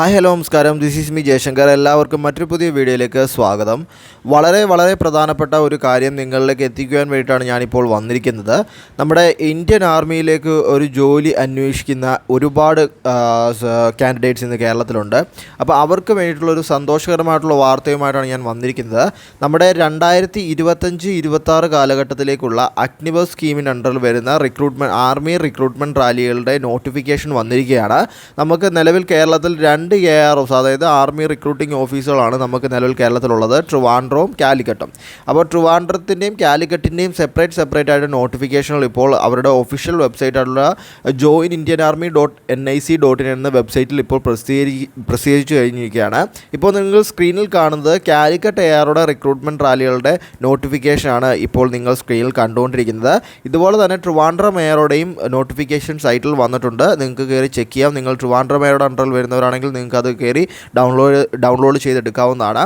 Hi hello നമസ്കാരം. This is me Jayashankar. എല്ലാവർക്കും മറ്റൊരു പുതിയ വീഡിയോയിലേക്ക് സ്വാഗതം. വളരെ വളരെ പ്രധാനപ്പെട്ട ഒരു കാര്യം നിങ്ങളിലേക്ക് എത്തിക്കുവാൻ വേണ്ടിയിട്ടാണ് ഞാനിപ്പോൾ വന്നിരിക്കുന്നത്. നമ്മുടെ ഇന്ത്യൻ ആർമിയിലേക്ക് ഒരു ജോലി അന്വേഷിക്കുന്ന ഒരുപാട് കാൻഡിഡേറ്റ്സ് ഇന്ന് കേരളത്തിലുണ്ട്. അപ്പോൾ അവർക്ക് വേണ്ടിയിട്ടുള്ള ഒരു സന്തോഷകരമായിട്ടുള്ള വാർത്തയുമായിട്ടാണ് ഞാൻ വന്നിരിക്കുന്നത്. നമ്മുടെ രണ്ടായിരത്തി ഇരുപത്തഞ്ച് ഇരുപത്താറ് കാലഘട്ടത്തിലേക്കുള്ള അഗ്നിബസ് സ്കീമിന്റെ അണ്ടറിൽ വരുന്ന റിക്രൂട്ട്മെന്റ് ആർമി റിക്രൂട്ട്മെന്റ് റാലികളുടെ നോട്ടിഫിക്കേഷൻ വന്നിരിക്കുകയാണ്. നമുക്ക് നിലവിൽ കേരളത്തിൽ രണ്ട് എ ആർ ഒസ് അതായത് ആർമി റിക്രൂട്ടിംഗ് ഓഫീസുകളാണ് നമുക്ക് നിലവിൽ കേരളത്തിലുള്ളത്. ട്രിവാൻഡ്രവും കാലിക്കറ്റും അപ്പോൾ ട്രിവാൻഡ്രത്തിന്റെയും കാലിക്കറ്റിന്റെയും സെപ്പറേറ്റ് സെപ്പറേറ്റ് ആയിട്ട് നോട്ടിഫിക്കേഷനുകൾ ഇപ്പോൾ അവരുടെ ഒഫീഷ്യൽ വെബ്സൈറ്റ് ആയിട്ടുള്ള join Indian army dot N I C dot in എന്ന വെബ്സൈറ്റിൽ ഇപ്പോൾ പ്രസിദ്ധീകരി പ്രസിദ്ധീകരിച്ചു കഴിഞ്ഞിരിക്കുകയാണ്. ഇപ്പോൾ നിങ്ങൾ സ്ക്രീനിൽ കാണുന്നത് കാലിക്കറ്റ് എ ആറുടെ റിക്രൂട്ട്മെന്റ് റാലികളുടെ നോട്ടിഫിക്കേഷനാണ് ഇപ്പോൾ നിങ്ങൾ സ്ക്രീനിൽ കണ്ടുകൊണ്ടിരിക്കുന്നത്. ഇതുപോലെ തന്നെ ട്രിവാൻഡ്രം എയറുടെയും നോട്ടിഫിക്കേഷൻ സൈറ്റിൽ വന്നിട്ടുണ്ട്. നിങ്ങൾക്ക് കയറി ചെക്ക് ചെയ്യാം. നിങ്ങൾ ട്രിവാൻഡ്രം എയറുടെ അണ്ടറിൽ വരുന്നവരാണെങ്കിൽ നിങ്ങൾക്ക് അത് കയറി ഡൗൺലോഡ് ഡൗൺലോഡ് ചെയ്തെടുക്കാവുന്നതാണ്.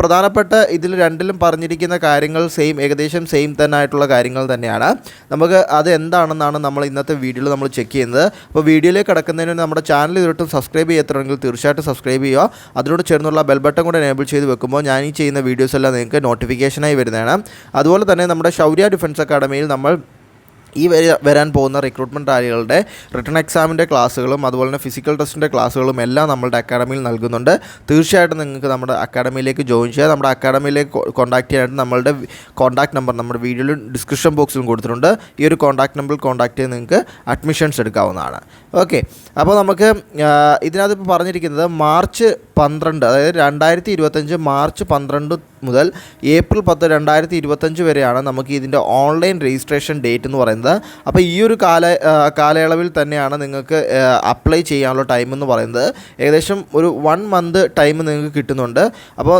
പ്രധാനപ്പെട്ട ഇതിൽ രണ്ടിലും പറഞ്ഞിരിക്കുന്ന കാര്യങ്ങൾ സെയിം ഏകദേശം സെയിം തന്നെ ആയിട്ടുള്ള കാര്യങ്ങൾ തന്നെയാണ്. നമുക്ക് അത് എന്താണെന്നാണ് നമ്മൾ ഇന്നത്തെ വീഡിയോയിൽ നമ്മൾ ചെക്ക് ചെയ്യുന്നത്. അപ്പോൾ വീഡിയോയിലേക്ക് കിടക്കുന്നതിന് നമ്മുടെ ചാനൽ ഇതൊട്ടും സബ്സ്ക്രൈബ് ചെയ്യത്തണമെങ്കിൽ തീർച്ചയായിട്ടും സബ്സ്ക്രൈബ് ചെയ്യുക. അതിനോട് ചേർന്നുള്ള ബെൽ ബട്ടൺ കൂടെ എനേബിൾ ചെയ്ത് വെക്കുമ്പോൾ ഞാൻ ഈ ചെയ്യുന്ന വീഡിയോസ് എല്ലാം നിങ്ങൾക്ക് നോട്ടിഫിക്കേഷനായി വരുന്നതാണ്. അതുപോലെ തന്നെ നമ്മുടെ ശൗര്യ ഡിഫൻസ് അക്കാഡമിയിൽ നമ്മൾ ഈ വരി വരാൻ പോകുന്ന റിക്രൂട്ട്മെന്റ് റാലികളുടെ റിട്ടേൺ എക്സാമിന്റെ ക്ലാസ്സുകളും അതുപോലെ തന്നെ ഫിസിക്കൽ ടെസ്റ്റിന്റെ ക്ലാസ്സുകളും എല്ലാം നമ്മളുടെ അക്കാഡമിയിൽ നൽകുന്നുണ്ട്. തീർച്ചയായിട്ടും നിങ്ങൾക്ക് നമ്മുടെ അക്കാഡമിയിലേക്ക് ജോയിൻ ചെയ്യാം. നമ്മുടെ അക്കാഡമിയിലേക്ക് കോൺടാക്ട് ചെയ്യാനായിട്ട് നമ്മളുടെ കോൺടാക്ട് നമ്പർ നമ്മുടെ വീഡിയോയിലും ഡിസ്ക്രിപ്ഷൻ ബോക്സിലും കൊടുത്തിട്ടുണ്ട്. ഈ ഒരു കോൺടാക്ട് നമ്പറിൽ കോൺടാക്ട് ചെയ്ത് നിങ്ങൾക്ക് അഡ്മിഷൻസ് എടുക്കാവുന്നതാണ്. ഓക്കെ അപ്പോൾ നമുക്ക് ഇതിനകത്ത് ഇപ്പോൾ പറഞ്ഞിരിക്കുന്നത് മാർച്ച് പന്ത്രണ്ട് അതായത് രണ്ടായിരത്തി ഇരുപത്തഞ്ച് മാർച്ച് പന്ത്രണ്ട് മുതൽ ഏപ്രിൽ പത്ത് രണ്ടായിരത്തി ഇരുപത്തഞ്ച് വരെയാണ് നമുക്ക് ഇതിന്റെ ഓൺലൈൻ രജിസ്ട്രേഷൻ ഡേറ്റ് എന്ന് പറയുന്നത്. അപ്പോൾ ഈ ഒരു കാല കാലയളവിൽ തന്നെയാണ് നിങ്ങൾക്ക് അപ്ലൈ ചെയ്യാനുള്ള ടൈം എന്ന് പറയുന്നത്. ഏകദേശം ഒരു വൺ മന്ത് ടൈം നിങ്ങൾക്ക് കിട്ടുന്നുണ്ട്. അപ്പോൾ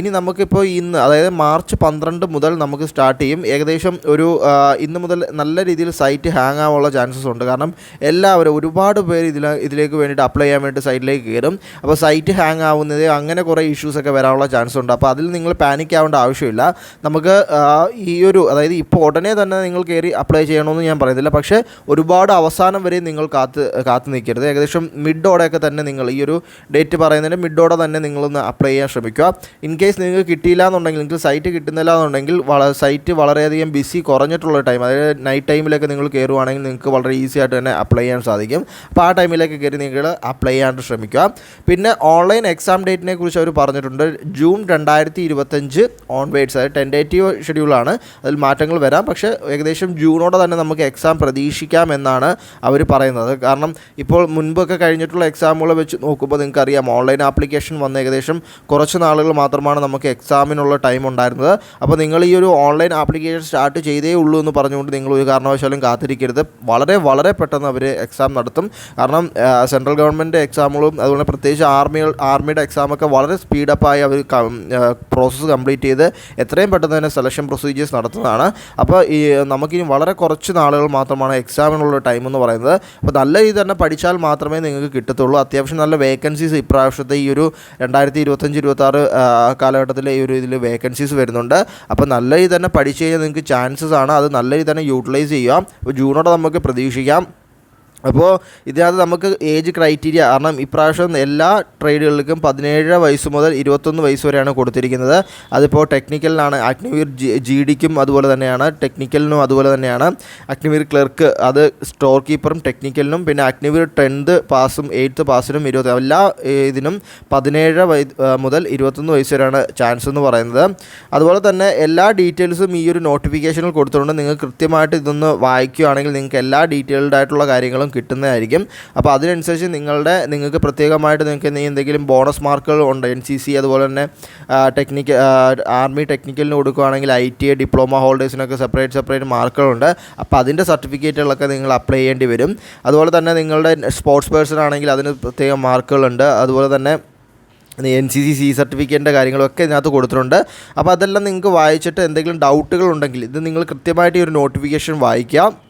ഇനി നമുക്കിപ്പോൾ ഇന്ന് അതായത് മാർച്ച് പന്ത്രണ്ട് മുതൽ നമുക്ക് സ്റ്റാർട്ട് ചെയ്യും. ഏകദേശം ഒരു ഇന്ന് മുതൽ നല്ല രീതിയിൽ സൈറ്റ് ഹാങ് ആവാനുള്ള ചാൻസസ് ഉണ്ട്. കാരണം എല്ലാവരും ഒരുപാട് പേര് ഇതിൽ ഇതിലേക്ക് വേണ്ടിയിട്ട് അപ്ലൈ ചെയ്യാൻ വേണ്ടി സൈറ്റിലേക്ക് കയറും. അപ്പോൾ സൈറ്റ് ഹാങ് ആവുന്നത് അങ്ങനെ കുറേ ഇഷ്യൂസൊക്കെ വരാനുള്ള ചാൻസ് ഉണ്ട്. അപ്പോൾ അതിൽ നിങ്ങൾ പാനിക് ആവേണ്ട ആവശ്യമില്ല. നമുക്ക് ഈ ഒരു അതായത് ഇപ്പോൾ ഉടനെ തന്നെ നിങ്ങൾ കയറി അപ്ലൈ ചെയ്യണമെന്ന് ഞാൻ പറയുന്നില്ല. പക്ഷേ ഒരുപാട് അവസാനം വരെ നിങ്ങൾ കാത്ത് കാത്തു നിൽക്കരുത്. ഏകദേശം മിഡോടെയൊക്കെ തന്നെ നിങ്ങൾ ഈ ഒരു ഡേറ്റ് പറയുന്നതിന്റെ മിഡോടെ തന്നെ നിങ്ങളൊന്ന് അപ്ലൈ ചെയ്യാൻ ശ്രമിക്കുക. ഇൻ കേസ് നിങ്ങൾക്ക് കിട്ടിയില്ല എന്നുണ്ടെങ്കിൽ നിങ്ങൾക്ക് സൈറ്റ് കിട്ടുന്നില്ല എന്നുണ്ടെങ്കിൽ സൈറ്റ് വളരെയധികം ബിസി കുറഞ്ഞിട്ടുള്ള ടൈം അതായത് നൈറ്റ് ടൈമിലൊക്കെ നിങ്ങൾ കയറുവാണെങ്കിൽ നിങ്ങൾക്ക് വളരെ ഈസി ആയിട്ട് തന്നെ അപ്ലൈ ചെയ്യാൻ സാധിക്കും. അപ്പോൾ ആ ടൈമിലേക്ക് കയറി നിങ്ങൾ അപ്ലൈ ചെയ്യാണ്ട് ശ്രമിക്കുക. പിന്നെ ഓൺലൈൻ എക്സാം ഡേറ്റിനെ കുറിച്ച് അവർ പറഞ്ഞിട്ടുണ്ട്. ജൂൺ രണ്ടായിരത്തി ഇരുപത്തഞ്ച് ഓൺവേഡ്സ് അതായത് ടെൻഡേറ്റീവ് ഷെഡ്യൂളാണ് അതിൽ മാറ്റങ്ങൾ വരാം. പക്ഷേ ഏകദേശം ജൂണോടെ തന്നെ നമുക്ക് എക്സാം പ്രതീക്ഷിക്കാം എന്നാണ് അവർ പറയുന്നത്. കാരണം ഇപ്പോൾ മുൻപൊക്കെ കഴിഞ്ഞിട്ടുള്ള എക്സാമുകൾ വെച്ച് നോക്കുമ്പോൾ നിങ്ങൾക്കറിയാം ഓൺലൈൻ ആപ്ലിക്കേഷൻ വന്ന ഏകദേശം കുറച്ച് നാളുകൾ മാത്രമാണ് നമുക്ക് എക്സാമിനുള്ള ടൈം ഉണ്ടായിരുന്നത്. അപ്പോൾ നിങ്ങൾ ഈ ഒരു ഓൺലൈൻ ആപ്ലിക്കേഷൻ സ്റ്റാർട്ട് ചെയ്തേ ഉള്ളൂ എന്ന് പറഞ്ഞുകൊണ്ട് നിങ്ങൾ ഒരു കാരണവശാലും കാത്തിരിക്കരുത്. വളരെ വളരെ പെട്ടെന്ന് അവർ എക്സാം നടത്തും. കാരണം സെൻട്രൽ ഗവൺമെന്റ് എക്സാമുകളും അതുപോലെ പ്രത്യേകിച്ച് ആർമികൾ ആർമിയുടെ എക്സാമൊക്കെ വളരെ സ്പീഡപ്പായി അവർ പ്രോസസ്സ് കംപ്ലീറ്റ് ചെയ്ത് എത്രയും പെട്ടെന്ന് തന്നെ സെലക്ഷൻ പ്രൊസീജിയേഴ്സ് നടത്തുന്നതാണ്. അപ്പോൾ ഈ നമുക്കിനി വളരെ കുറച്ച് നാളുകൾ മാത്രമാണ് എക്സാമിനുള്ള ടൈം എന്ന് പറയുന്നത്. അപ്പോൾ നല്ല രീതി തന്നെ പഠിച്ചാൽ മാത്രമേ നിങ്ങൾക്ക് കിട്ടത്തുള്ളൂ. അത്യാവശ്യം നല്ല വേക്കൻസീസ് ഇപ്രാവശ്യത്തെ ഈ ഒരു രണ്ടായിരത്തി ഇരുപത്തഞ്ച് ഇരുപത്താറ് കാലഘട്ടത്തിലെ ഈ ഒരു ഇതിൽ വേക്കൻസീസ് വരുന്നുണ്ട്. അപ്പോൾ നല്ല രീതി തന്നെ പഠിച്ചു കഴിഞ്ഞാൽ നിങ്ങൾക്ക് ചാൻസസ് ആണ്. അത് നല്ല രീതി തന്നെ യൂട്ടിലൈസ് ചെയ്യാം. അപ്പോൾ ജൂണോടെ നമുക്ക് പ്രതീക്ഷിക്കാം. അപ്പോൾ ഇതിനകത്ത് നമുക്ക് ഏജ് ക്രൈറ്റീരിയ കാരണം ഇപ്രാവശ്യം എല്ലാ ട്രേഡുകൾക്കും പതിനേഴ് വയസ്സ് മുതൽ ഇരുപത്തൊന്ന് വയസ്സ് വരെയാണ് കൊടുത്തിരിക്കുന്നത്. അതിപ്പോൾ ടെക്നിക്കലിനാണ് അഗ്നിവീർ ജി ജി ഡിക്കും അതുപോലെ തന്നെയാണ്. ടെക്നിക്കലിനും അതുപോലെ തന്നെയാണ്. അഗ്നിവീർ ക്ലർക്ക് അത് സ്റ്റോർ കീപ്പറും ടെക്നിക്കലിനും പിന്നെ അഗ്നിവീർ ടെൻത്ത് പാസും എയ്ത്ത് പാസിനും ഇരുപത്തി എല്ലാ ഇതിനും പതിനേഴ് വയ മുതൽ ഇരുപത്തൊന്ന് വയസ്സ് വരെയാണ് ചാൻസ് എന്ന് പറയുന്നത്. അതുപോലെ തന്നെ എല്ലാ ഡീറ്റെയിൽസും ഈ ഒരു നോട്ടിഫിക്കേഷനിൽ കൊടുത്തിട്ടുണ്ട്. നിങ്ങൾ കൃത്യമായിട്ട് ഇതൊന്ന് വായിക്കുകയാണെങ്കിൽ നിങ്ങൾക്ക് എല്ലാ ഡീറ്റെയിൽഡ് ആയിട്ടുള്ള കാര്യങ്ങളും കിട്ടുന്നതായിരിക്കും. അപ്പോൾ അതിനനുസരിച്ച് നിങ്ങളുടെ നിങ്ങൾക്ക് പ്രത്യേകമായിട്ട് നിങ്ങൾക്ക് എന്തെങ്കിലും- ബോണസ് മാർക്കുകൾ ഉണ്ട് എൻ സി സി അതുപോലെ തന്നെ ടെക്നിക്കൽ ആർമി ടെക്നിക്കലിന് കൊടുക്കുകയാണെങ്കിൽ ഐ ടി ഡിപ്ലോമ ഹോൾഡേഴ്സിനൊക്കെ സെപ്പറേറ്റ് സെപ്പറേറ്റ് മാർക്കുകളുണ്ട്. അപ്പോൾ അതിന്റെ സർട്ടിഫിക്കറ്റുകളൊക്കെ നിങ്ങൾ അപ്ലൈ ചെയ്യേണ്ടി വരും. അതുപോലെ തന്നെ നിങ്ങളുടെ സ്പോർട്സ് പേഴ്സൺ ആണെങ്കിൽ അതിന് പ്രത്യേക മാർക്കുകളുണ്ട്. അതുപോലെ തന്നെ എൻ സി സി സി സർട്ടിഫിക്കറ്റിന്റെ കാര്യങ്ങളൊക്കെ ഇതിനകത്ത് കൊടുത്തിട്ടുണ്ട്. അപ്പോൾ അതെല്ലാം നിങ്ങൾക്ക് വായിച്ചിട്ട് എന്തെങ്കിലും ഡൗട്ടുകൾ ഉണ്ടെങ്കിൽ ഇത് നിങ്ങൾ കൃത്യമായിട്ട് ഈ ഒരു നോട്ടിഫിക്കേഷൻ വായിക്കാം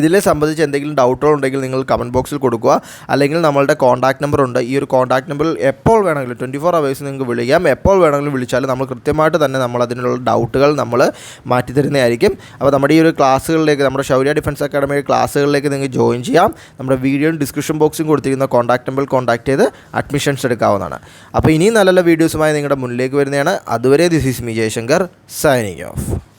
ഇതിനെ സംബന്ധിച്ച് എന്തെങ്കിലും ഡൗട്ടുകൾ ഉണ്ടെങ്കിൽ നിങ്ങൾ കമന്റ് ബോക്സിൽ കൊടുക്കുക. അല്ലെങ്കിൽ നമ്മളുടെ കോൺടാക്ട് നമ്പർ ഉണ്ട്. ഈ ഒരു കോൺടാക്ട് നമ്പറിൽ എപ്പോൾ വേണമെങ്കിലും ട്വന്റി ഫോർ അവേഴ്സ് നിങ്ങൾക്ക് വിളിക്കാം. എപ്പോൾ വേണമെങ്കിലും വിളിച്ചാൽ നമ്മൾ കൃത്യമായിട്ട് തന്നെ നമ്മൾ അതിനുള്ള ഡൗട്ടുകൾ നമ്മൾ മാറ്റി തരുന്നതായിരിക്കും അപ്പോൾ നമ്മുടെ ഈ ഒരു ക്ലാസ്സുകളിലേക്ക് നമ്മുടെ ശൗര്യ ഡിഫൻസ് അക്കാഡമിയുടെ ക്ലാസ്സുകളിലേക്ക് നിങ്ങൾക്ക് ജോയിൻ ചെയ്യാം. നമ്മുടെ വീഡിയോ ഡിസ്ക്രിപ്ഷൻ ബോക്സും കൊടുത്തിരിക്കുന്ന കോൺടാക്ട് നമ്പറിൽ കോൺടാക്ട് ചെയ്ത് അഡ്മിഷൻസ് എടുക്കാവുന്നതാണ്. അപ്പോൾ ഇനിയും നല്ല നല്ല വീഡിയോസുമായി നിങ്ങളുടെ മുന്നിലേക്ക് വരുന്നതാണ്. അതുവരെ this is me Jayashankar signing off